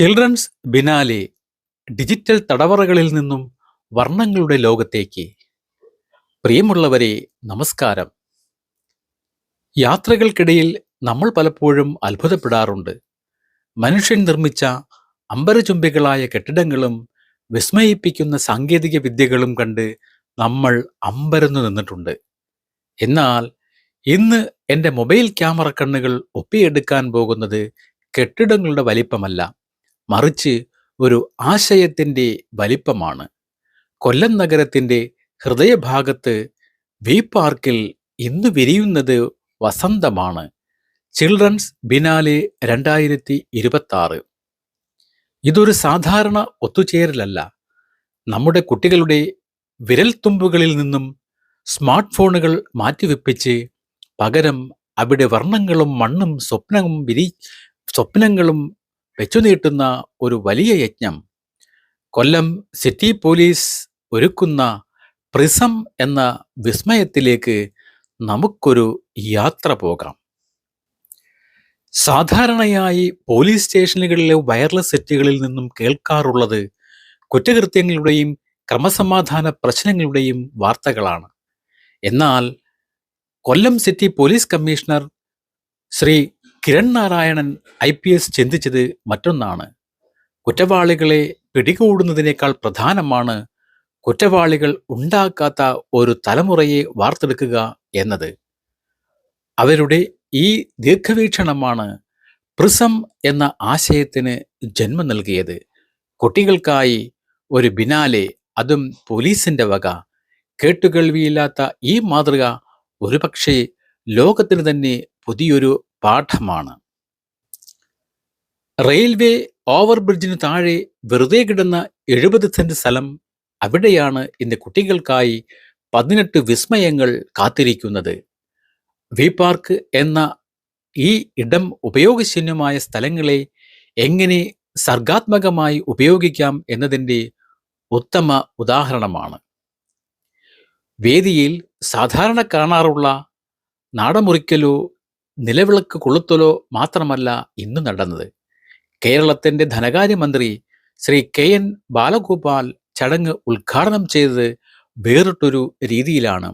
Children's biennale digital തടവറകളിൽ നിന്നും വർണങ്ങളുടെ ലോകത്തേക്ക്. പ്രിയമുള്ളവരെ നമസ്കാരം. യാത്രകൾക്കിടയിൽ നമ്മൾ പലപ്പോഴും അത്ഭുതപ്പെടാറുണ്ട്. മനുഷ്യൻ നിർമ്മിച്ച അമ്പരചുംബികളായ കെട്ടിടങ്ങളും വിസ്മയിപ്പിക്കുന്ന സാങ്കേതിക വിദ്യകളും കണ്ട് നമ്മൾ അമ്പരന്നു നിന്നിട്ടുണ്ട്. എന്നാൽ ഇന്ന് എന്റെ മൊബൈൽ ക്യാമറ കണ്ണുകൾ ഒപ്പിയെടുക്കാൻ പോകുന്നത് കെട്ടിടങ്ങളുടെ വലിപ്പമല്ല. മറിച്ച് ഒരു ആശയത്തിന്റെ വലിപ്പമാണ്. കൊല്ലം നഗരത്തിന്റെ ഹൃദയഭാഗത്ത് വി പാർക്കിൽ ഇന്ന് വിരിയുന്നത് വസന്തമാണ്. ചിൽഡ്രൻസ് ബിനാലെ രണ്ടായിരത്തി ഇരുപത്തി ഇതൊരു സാധാരണ ഒത്തുചേരലല്ല. നമ്മുടെ കുട്ടികളുടെ വിരൽത്തുമ്പുകളിൽ നിന്നും സ്മാർട്ട് ഫോണുകൾ മാറ്റിവെപ്പിച്ച് പകരം അവിടെ വർണങ്ങളും മണ്ണും സ്വപ്നവും വിരി സ്വപ്നങ്ങളും വെച്ചുനീട്ടുന്ന ഒരു വലിയ യജ്ഞം. കൊല്ലം സിറ്റി പോലീസ് ഒരുക്കുന്ന പ്രിസം എന്ന വിസ്മയത്തിലേക്ക് നമുക്കൊരു യാത്ര പോകാം. സാധാരണയായി പോലീസ് സ്റ്റേഷനുകളിലെ വയർലെസ് സെറ്റുകളിൽ നിന്നും കേൾക്കാറുള്ളത് കുറ്റകൃത്യങ്ങളുടെയും ക്രമസമാധാന പ്രശ്നങ്ങളുടെയും വാർത്തകളാണ്. എന്നാൽ Kollam city police commissioner Shri Kiran Narayanan I P S ചിന്തിച്ചത് മറ്റൊന്നാണ്. കുറ്റവാളികളെ പിടികൂടുന്നതിനേക്കാൾ പ്രധാനമാണ് കുറ്റവാളികൾ ഉണ്ടാക്കാത്ത ഒരു തലമുറയെ വാർത്തെടുക്കുക എന്നത്. അവരുടെ ഈ ദീർഘവീക്ഷണമാണ് പ്രിസം എന്ന ആശയത്തിന് ജന്മം നൽകിയത്. കുട്ടികൾക്കായി ഒരു ബിനാലെ അതും പോലീസിന്റെ വക. കേട്ടുകേൾവിയില്ലാത്ത ഈ മാതൃക ഒരുപക്ഷെ ലോകത്തിന് തന്നെ പുതിയൊരു പാഠമാണ്. റെയിൽവേ ഓവർബ്രിഡ്ജിന് താഴെ വെറുതെ കിടന്ന എഴുപത് സെന്റ് സ്ഥലം അവിടെയാണ് ഇന്ന് കുട്ടികൾക്കായി പതിനെട്ട് വിസ്മയങ്ങൾ കാത്തിരിക്കുന്നത്. വി പാർക്ക് എന്ന ഈ ഇടം ഉപയോഗശൂന്യമായ സ്ഥലങ്ങളെ എങ്ങനെ സർഗാത്മകമായി ഉപയോഗിക്കാം എന്നതിന്റെ ഉത്തമ ഉദാഹരണമാണ്. വേദിയിൽ സാധാരണ കാണാറുള്ള നാടമുറിക്കലോ നിലവിളക്ക് കൊളുത്തലോ മാത്രമല്ല ഇന്ന് നടന്നത്. കേരളത്തിന്റെ ധനകാര്യമന്ത്രി ശ്രീ കെ എൻ ബാലഗോപാൽ ചടങ്ങ് ഉദ്ഘാടനം ചെയ്തത് വേറിട്ടൊരു രീതിയിലാണ്.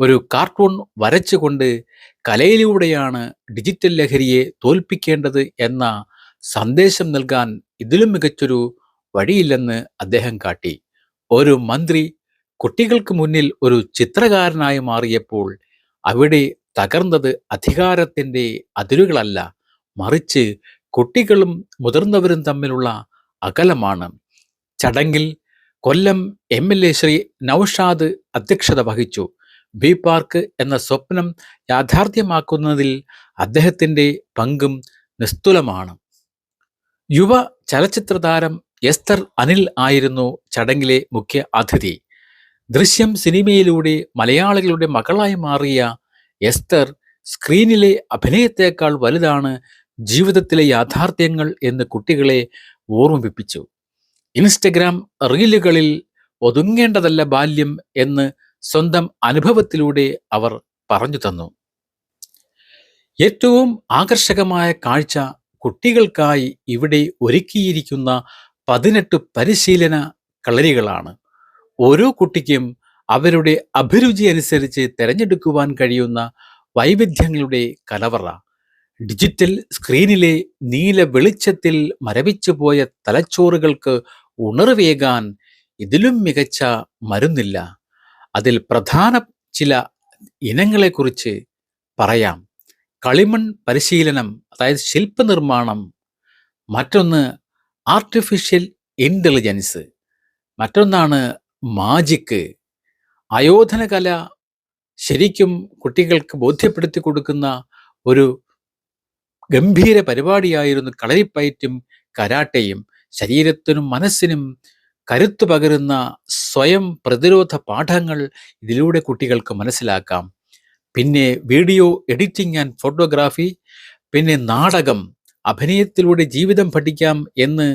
ഒരു കാർട്ടൂൺ വരച്ചുകൊണ്ട് കലയിലൂടെയാണ് ഡിജിറ്റൽ ലഹരിയെ തോൽപ്പിക്കേണ്ടത് എന്ന സന്ദേശം നൽകാൻ ഇതിലും മികച്ചൊരു വഴിയില്ലെന്ന് അദ്ദേഹം കാട്ടി. ഒരു മന്ത്രി കുട്ടികൾക്ക് മുന്നിൽ ഒരു ചിത്രകാരനായി മാറിയപ്പോൾ അവിടെ തകർന്നത് അധികാരത്തിന്റെ അതിരുകളല്ല മറിച്ച് കുട്ടികളും മുതിർന്നവരും തമ്മിലുള്ള അകലമാണ്. ചടങ്ങിൽ Kollam M L A Shri Naushad അധ്യക്ഷത വഹിച്ചു. ബി പാർക്ക് എന്ന സ്വപ്നം യാഥാർത്ഥ്യമാക്കുന്നതിൽ അദ്ദേഹത്തിന്റെ പങ്കും നിസ്തുലമാണ്. യുവ ചലച്ചിത്ര താരം എസ്തർ അനിൽ ആയിരുന്നു ചടങ്ങിലെ മുഖ്യ അതിഥി. ദൃശ്യം സിനിമയിലൂടെ മലയാളികളുടെ മകളായി മാറിയ എസ്തർ സ്ക്രീനിലെ അഭിനയത്തേക്കാൾ വലുതാണ് ജീവിതത്തിലെ യാഥാർത്ഥ്യങ്ങൾ എന്ന് കുട്ടികളെ ഓർമ്മിപ്പിച്ചു. ഇൻസ്റ്റഗ്രാം റീലുകളിൽ ഒതുങ്ങേണ്ടതല്ല ബാല്യം എന്ന് സ്വന്തം അനുഭവത്തിലൂടെ അവർ പറഞ്ഞു തന്നു. ഏറ്റവും ആകർഷകമായ കാഴ്ച കുട്ടികൾക്കായി ഇവിടെ ഒരുക്കിയിരിക്കുന്ന പതിനെട്ട് പരിശീലന കളരികളാണ്. ഓരോ കുട്ടിക്കും അവരുടെ അഭിരുചി അനുസരിച്ച് തിരഞ്ഞെടുക്കുവാൻ കഴിയുന്ന വൈവിധ്യങ്ങളുടെ കലവറ. ഡിജിറ്റൽ സ്ക്രീനിലെ നീല വെളിച്ചത്തിൽ മരവിച്ചു പോയ തലച്ചോറുകൾക്ക് ഉണർവേകാൻ ഇതിലും മികച്ച മരുന്നില്ല. അതിൽ പ്രധാന ചില ഇനങ്ങളെക്കുറിച്ച് പറയാം. കളിമൺ പരിശീലനം അതായത് ശില്പനിർമ്മാണം മറ്റൊന്ന് ആർട്ടിഫിഷ്യൽ ഇന്റലിജൻസ് മറ്റൊന്നാണ് മാജിക്ക് ആയോധന കല ശരിക്കും കുട്ടികൾക്ക് ബോധ്യപ്പെടുത്തി കൊടുക്കുന്ന ഒരു ഗംഭീര പരിപാടിയായിരുന്നു കളരിപ്പയറ്റും കരാട്ടയും. ശരീരത്തിനും മനസ്സിനും കരുത്തു പകരുന്ന സ്വയം പ്രതിരോധ പാഠങ്ങൾ ഇതിലൂടെ കുട്ടികൾക്ക് മനസ്സിലാക്കാം. പിന്നെ വീഡിയോ എഡിറ്റിംഗ് ആൻഡ് ഫോട്ടോഗ്രാഫി പിന്നെ നാടകം അഭിനയത്തിലൂടെ ജീവിതം പഠിക്കാം എന്ന്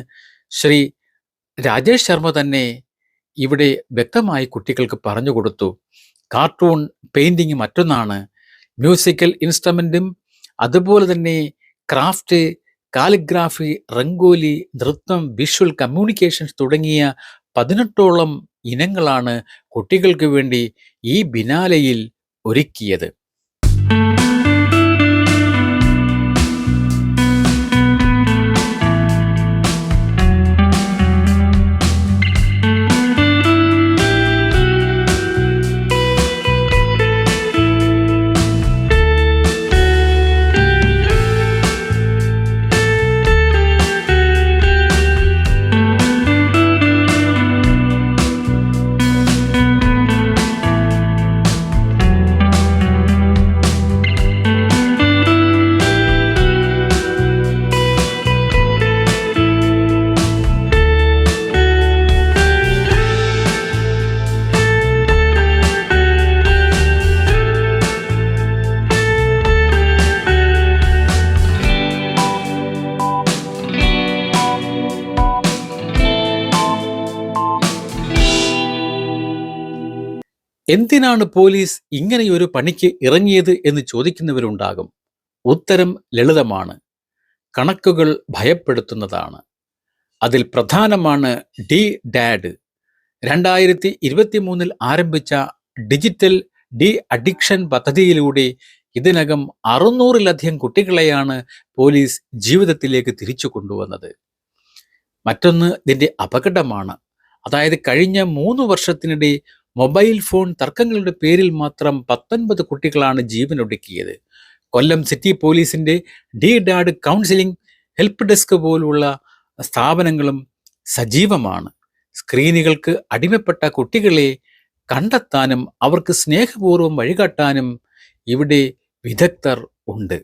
ശ്രീ രാജേഷ് ശർമ്മ തന്നെ ഇവിടെ വ്യക്തമായി കുട്ടികൾക്ക് പറഞ്ഞു കൊടുത്തു. കാർട്ടൂൺ പെയിൻറിങ് മറ്റൊന്നാണ്. മ്യൂസിക്കൽ ഇൻസ്ട്രുമെന്റും അതുപോലെ തന്നെ ക്രാഫ്റ്റ് കാലിഗ്രാഫി റംഗോലി നൃത്തം വിഷ്വൽ കമ്മ്യൂണിക്കേഷൻസ് തുടങ്ങിയ പതിനെട്ടോളം ഇനങ്ങളാണ് കുട്ടികൾക്ക് വേണ്ടി ഈ ബിനാലയിൽ ഒരുക്കിയത്. എന്തിനാണ് പോലീസ് ഇങ്ങനെയൊരു പണിക്ക് ഇറങ്ങിയത് എന്ന് ചോദിക്കുന്നവരുണ്ടാകും. ഉത്തരം ലളിതമാണ്. കണക്കുകൾ ഭയപ്പെടുത്തുന്നതാണ്. അതിൽ പ്രധാനമാണ് ഡി ഡാഡ്. രണ്ടായിരത്തി ഇരുപത്തി മൂന്നിൽ ആരംഭിച്ച ഡിജിറ്റൽ ഡി അഡിക്ഷൻ പദ്ധതിയിലൂടെ ഇതിനകം അറുന്നൂറിലധികം കുട്ടികളെയാണ് പോലീസ് ജീവിതത്തിലേക്ക് തിരിച്ചു കൊണ്ടുവന്നത്. മറ്റൊന്ന് ഇതിന്റെ അപകടമാണ്. അതായത് കഴിഞ്ഞ മൂന്ന് വർഷത്തിനിടെ മൊബൈൽ ഫോൺ തർക്കങ്ങളുടെ പേരിൽ മാത്രം പത്തൊൻപത് കുട്ടികളാണ് ജീവനൊടുക്കിയത്. കൊല്ലം സിറ്റി പോലീസിന്റെ D DAD counselling help desk പോലുള്ള സ്ഥാപനങ്ങളും സജീവമാണ്. സ്ക്രീനുകൾക്ക് അടിമപ്പെട്ട കുട്ടികളെ കണ്ടെത്താനും അവർക്ക് സ്നേഹപൂർവം വഴികാട്ടാനും ഇവിടെ വിദഗ്ധർ ഉണ്ട്.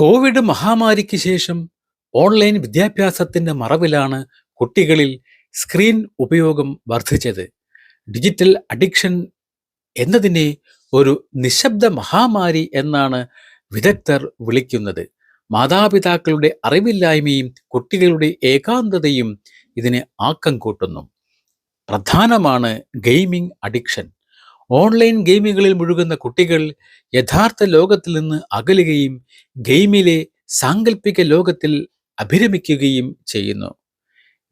കോവിഡ് മഹാമാരിക്ക് ശേഷം ഓൺലൈൻ വിദ്യാഭ്യാസത്തിന്റെ മറവിലാണ് കുട്ടികളിൽ സ്ക്രീൻ ഉപയോഗം വർദ്ധിച്ചത്. ഡിജിറ്റൽ അഡിക്ഷൻ എന്നതിനെ ഒരു നിശബ്ദ മഹാമാരി എന്നാണ് വിദഗ്ധർ വിളിക്കുന്നത്. മാതാപിതാക്കളുടെ അറിവില്ലായ്മയും കുട്ടികളുടെ ഏകാന്തതയും ഇതിന് ആക്കം കൂട്ടുന്നു. പ്രധാനമാണ് ഗെയിമിംഗ് അഡിക്ഷൻ. ഓൺലൈൻ ഗെയിമുകളിൽ മുഴുകുന്ന കുട്ടികൾ യഥാർത്ഥ ലോകത്തിൽ നിന്ന് അകലുകയും ഗെയിമിലെ സാങ്കല്പിക ലോകത്തിൽ അഭിരമിക്കുകയും ചെയ്യുന്നു.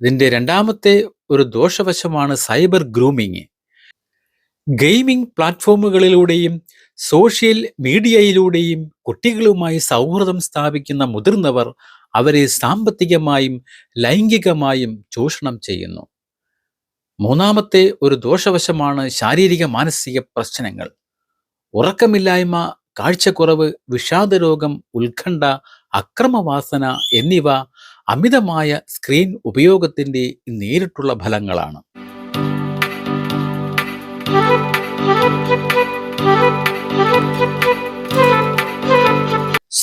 ഇതിന്റെ രണ്ടാമത്തെ ഒരു ദോഷവശമാണ് സൈബർ ഗ്രൂമിങ്. ഗെയിമിംഗ് പ്ലാറ്റ്ഫോമുകളിലൂടെയും സോഷ്യൽ മീഡിയയിലൂടെയും കുട്ടികളുമായി സൗഹൃദം സ്ഥാപിക്കുന്ന മുതിർന്നവർ അവരെ സാമ്പത്തികമായും ലൈംഗികമായും ചൂഷണം ചെയ്യുന്നു. മൂന്നാമത്തെ ഒരു ദോഷവശമാണ് ശാരീരിക മാനസിക പ്രശ്നങ്ങൾ. ഉറക്കമില്ലായ്മ കാഴ്ചക്കുറവ് വിഷാദരോഗം ഉത്കണ്ഠ അക്രമവാസന എന്നിവ അമിതമായ സ്ക്രീൻ ഉപയോഗത്തിന്റെ നേരിട്ടുള്ള ഫലങ്ങളാണ്.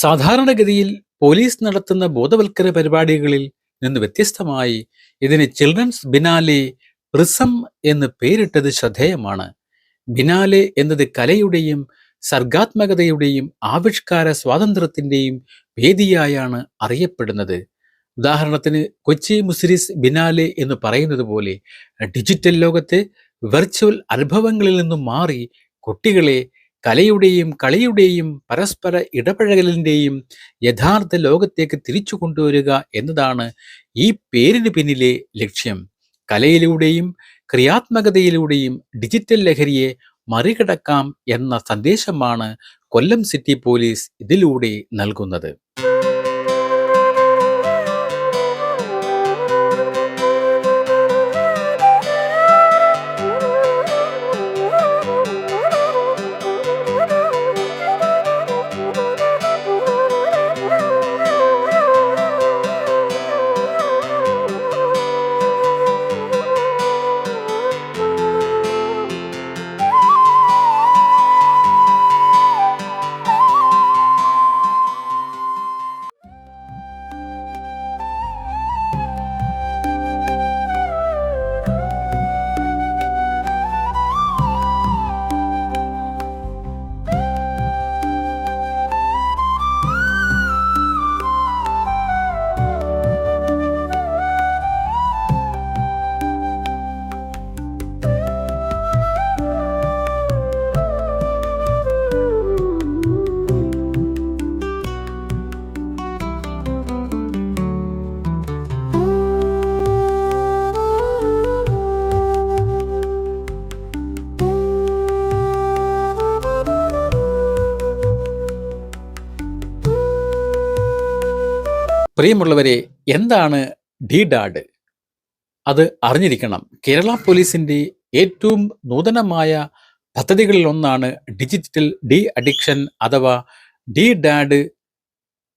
സാധാരണഗതിയിൽ പോലീസ് നടത്തുന്ന ബോധവൽക്കര പരിപാടികളിൽ നിന്ന് വ്യത്യസ്തമായി ഇതിന് ചിൽഡ്രൻസ് ബിനാലെ റിസം എന്ന് പേരിട്ടത് ശ്രദ്ധേയമാണ്. ബിനാലെ എന്നത് കലയുടെയും സർഗാത്മകതയുടെയും ആവിഷ്കാര സ്വാതന്ത്ര്യത്തിന്റെയും വേദിയായാണ് അറിയപ്പെടുന്നത്. ഉദാഹരണത്തിന് കൊച്ചി മുസിരിസ് ബിനാലെ എന്ന് പറയുന്നത് പോലെ ഡിജിറ്റൽ ലോകത്തെ വെർച്വൽ അനുഭവങ്ങളിൽ നിന്നും മാറി കുട്ടികളെ കലയുടെയും കളിയുടെയും പരസ്പര ഇടപഴകലിന്റെയും യഥാർത്ഥ ലോകത്തേക്ക് തിരിച്ചു കൊണ്ടുവരിക എന്നതാണ് ഈ പേരിന് പിന്നിലെ ലക്ഷ്യം. കലയിലൂടെയും ക്രിയാത്മകതയിലൂടെയും ഡിജിറ്റൽ ലഹരിയെ മറികടക്കാം എന്ന സന്ദേശമാണ് കൊല്ലം സിറ്റി പോലീസ് ഇതിലൂടെ നൽകുന്നത്. പ്രിയമുള്ളവരെ എന്താണ് ഡി ഡാഡ് അത് അറിഞ്ഞിരിക്കണം. കേരള പോലീസിന്റെ ഏറ്റവും നൂതനമായ പദ്ധതികളിലൊന്നാണ് ഡിജിറ്റൽ ഡി അഡിക്ഷൻ അഥവാ ഡി ഡാഡ്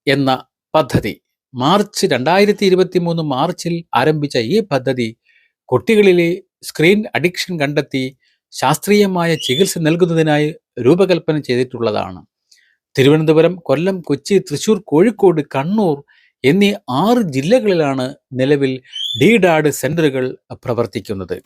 എന്ന പദ്ധതി. മാർച്ച് രണ്ടായിരത്തി ഇരുപത്തി മൂന്ന് മാർച്ചിൽ ആരംഭിച്ച ഈ പദ്ധതി കുട്ടികളിലെ സ്ക്രീൻ അഡിക്ഷൻ കണ്ടെത്തി ശാസ്ത്രീയമായ ചികിത്സ നൽകുന്നതിനായി രൂപകൽപ്പന ചെയ്തിട്ടുള്ളതാണ്. തിരുവനന്തപുരം കൊല്ലം കൊച്ചി തൃശൂർ കോഴിക്കോട് കണ്ണൂർ എന്നീ ആറ് ജില്ലകളിലാണ് നിലവിൽ ഡി ഡാഡ് സെന്ററുകൾ പ്രവർത്തിക്കുന്നത്.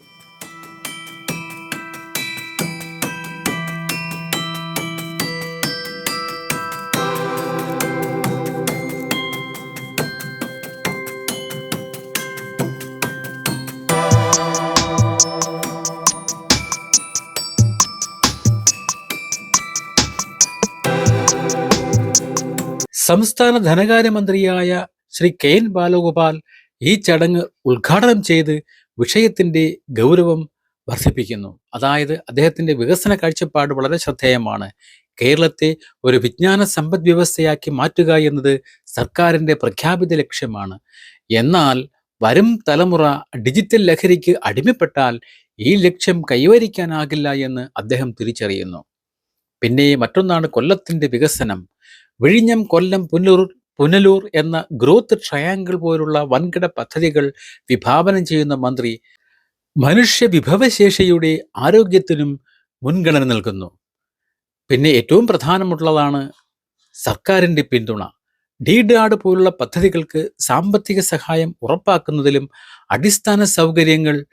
സംസ്ഥാന ധനകാര്യമന്ത്രിയായ ശ്രീ കെ എൻ ബാലഗോപാൽ ഈ ചടങ്ങ് ഉദ്ഘാടനം ചെയ്ത് വിഷയത്തിന്റെ ഗൗരവം വർദ്ധിപ്പിക്കുന്നു. അതായത് അദ്ദേഹത്തിന്റെ വികസന കാഴ്ചപ്പാട് വളരെ ശ്രദ്ധേയമാണ്. കേരളത്തെ ഒരു വിജ്ഞാന സമ്പദ് വ്യവസ്ഥയാക്കി മാറ്റുക എന്നത് സർക്കാരിന്റെ പ്രഖ്യാപിത ലക്ഷ്യമാണ്. എന്നാൽ വരും തലമുറ ഡിജിറ്റൽ ലഹരിക്ക് അടിമപ്പെട്ടാൽ ഈ ലക്ഷ്യം കൈവരിക്കാനാകില്ല എന്ന് അദ്ദേഹം തിരിച്ചറിയുന്നു. പിന്നെ മറ്റൊന്നാണ് കൊല്ലത്തിന്റെ വികസനം. വിഴിഞ്ഞം കൊല്ലം പുനലൂർ പുനലൂർ എന്ന ഗ്രോത്ത് ട്രയാങ്കിൾ പോലുള്ള വൻകിട പദ്ധതികൾ വിഭാവനം ചെയ്യുന്ന മന്ത്രി മനുഷ്യ വിഭവശേഷിയുടെ ആരോഗ്യത്തിനും മുൻഗണന നൽകുന്നു. പിന്നെ ഏറ്റവും പ്രധാനമുള്ളതാണ് സർക്കാരിന്റെ പിന്തുണ. ഡീഡാഡ് പോലുള്ള പദ്ധതികൾക്ക് സാമ്പത്തിക സഹായം ഉറപ്പാക്കുന്നതിലും അടിസ്ഥാന സൗകര്യങ്ങൾ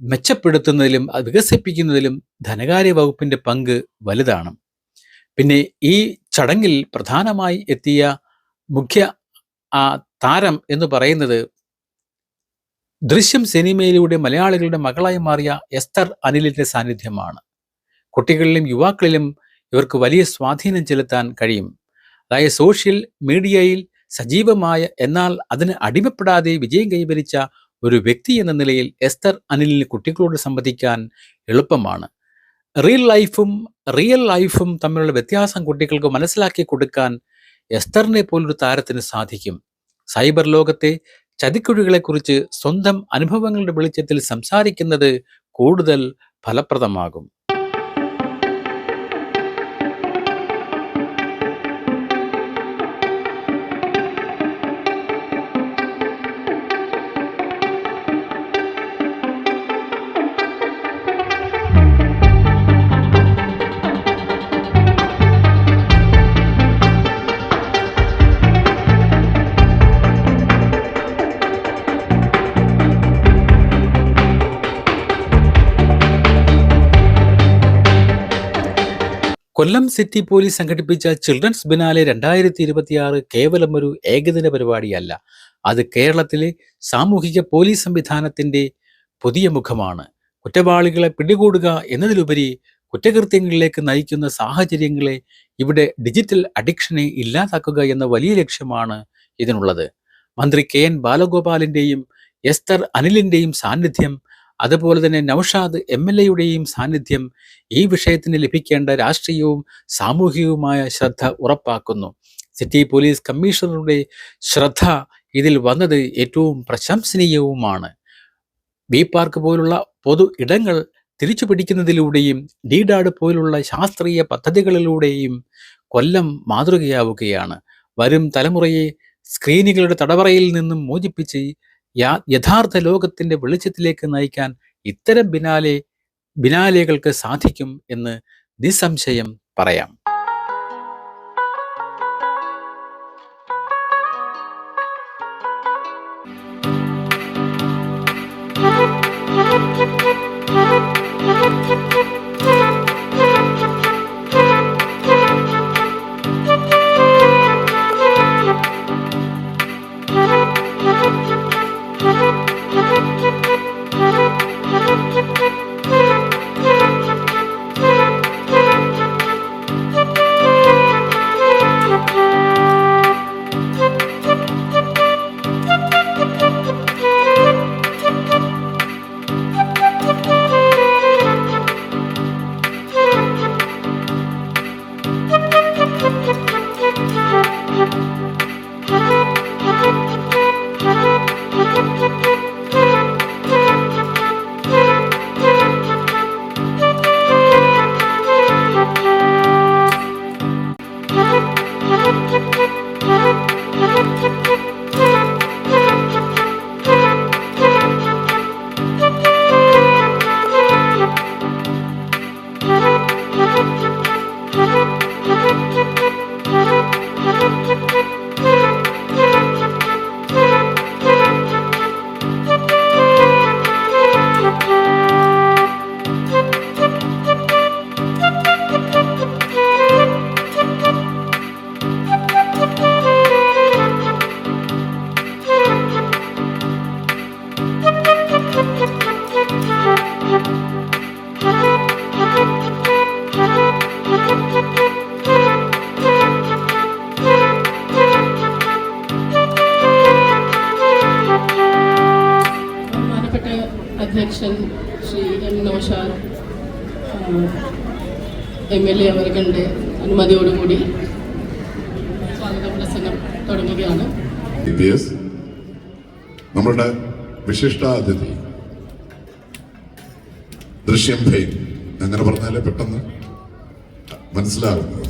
മെച്ചപ്പെടുത്തുന്നതിലും വികസിപ്പിക്കുന്നതിലും ധനകാര്യ വകുപ്പിന്റെ പങ്ക് വലുതാണ്. പിന്നെ ഈ ചടങ്ങിൽ പ്രധാനമായി എത്തിയ മുഖ്യ ആ താരം എന്ന് പറയുന്നത് ദൃശ്യം സിനിമയിലൂടെ മലയാളികളുടെ മകളായി മാറിയ എസ്തർ അനിലിന്റെ സാന്നിധ്യമാണ്. കുട്ടികളിലും യുവാക്കളിലും ഇവർക്ക് വലിയ സ്വാധീനം ചെലുത്താൻ കഴിയും. അതായത് സോഷ്യൽ മീഡിയയിൽ സജീവമായ എന്നാൽ അതിന് അടിമപ്പെടാതെ വിജയം കൈവരിച്ച ഒരു വ്യക്തി എന്ന നിലയിൽ എസ്തർ അനിലിന് കുട്ടികളോട് സംവദിക്കാൻ എളുപ്പമാണ്. റിയൽ ലൈഫും റിയൽ ലൈഫും തമ്മിലുള്ള വ്യത്യാസം കുട്ടികൾക്ക് മനസ്സിലാക്കി കൊടുക്കാൻ എസ്തറിനെ പോലൊരു താരത്തിന് സാധിക്കും. സൈബർ ലോകത്തെ ചതിക്കുഴികളെക്കുറിച്ച് സ്വന്തം അനുഭവങ്ങളുടെ വെളിച്ചത്തിൽ സംസാരിക്കുന്നത് കൂടുതൽ ഫലപ്രദമാകും. കൊല്ലം സിറ്റി പോലീസ് സംഘടിപ്പിച്ച ചിൽഡ്രൻസ് ബിനാലെ രണ്ടായിരത്തി ഇരുപത്തിയാറ് കേവലം ഒരു ഏകദിന പരിപാടിയല്ല. അത് കേരളത്തിലെ സാമൂഹിക പോലീസ് സംവിധാനത്തിന്റെ പുതിയ മുഖമാണ്. കുറ്റവാളികളെ പിടികൂടുക എന്നതിലുപരി കുറ്റകൃത്യങ്ങളിലേക്ക് നയിക്കുന്ന സാഹചര്യങ്ങളെ ഇവിടെ ഡിജിറ്റൽ അഡിക്ഷനെ ഇല്ലാതാക്കുക എന്ന വലിയ ലക്ഷ്യമാണ് ഇതിനുള്ളത്. മന്ത്രി കെ എൻ ബാലഗോപാലിന്റെയും എസ്തർ അനിലിന്റെയും സാന്നിധ്യം അതുപോലെ തന്നെ നൌഷാദ് എം എൽ എയുടെയും സാന്നിധ്യം ഈ വിഷയത്തിന് ലഭിക്കേണ്ട രാഷ്ട്രീയവും സാമൂഹികവുമായ ശ്രദ്ധ ഉറപ്പാക്കുന്നു. സിറ്റി പോലീസ് കമ്മീഷണറുടെ ശ്രദ്ധ ഇതിൽ വന്നത് ഏറ്റവും പ്രശംസനീയവുമാണ്. ബി പാർക്ക് പോലുള്ള പൊതു ഇടങ്ങൾ തിരിച്ചു പിടിക്കുന്നതിലൂടെയും ഡിഡാഡ് പോലുള്ള ശാസ്ത്രീയ പദ്ധതികളിലൂടെയും കൊല്ലം മാതൃകയാവുകയാണ്. വരും തലമുറയെ സ്ക്രീനുകളുടെ തടവറയിൽ നിന്നും മോചിപ്പിച്ച് യഥാർത്ഥ ലോകത്തിന്റെ വെളിച്ചത്തിലേക്ക് നയിക്കാൻ ഇത്തരം ബിനാലെ ബിനാലെകൾക്ക് സാധിക്കും എന്ന് നിസ്സംശയം പറയാം. അവർക്കുണ്ട് അനുമതിയോടുകൂടി സ്വാഗത പ്രസംഗം തുടങ്ങുകയാണ് നമ്മുടെ വിശിഷ്ടാതിഥി ദൃശ്യം ഫെയിം എങ്ങനെ പറഞ്ഞാലേ പെട്ടെന്ന് മനസ്സിലാകുന്നത്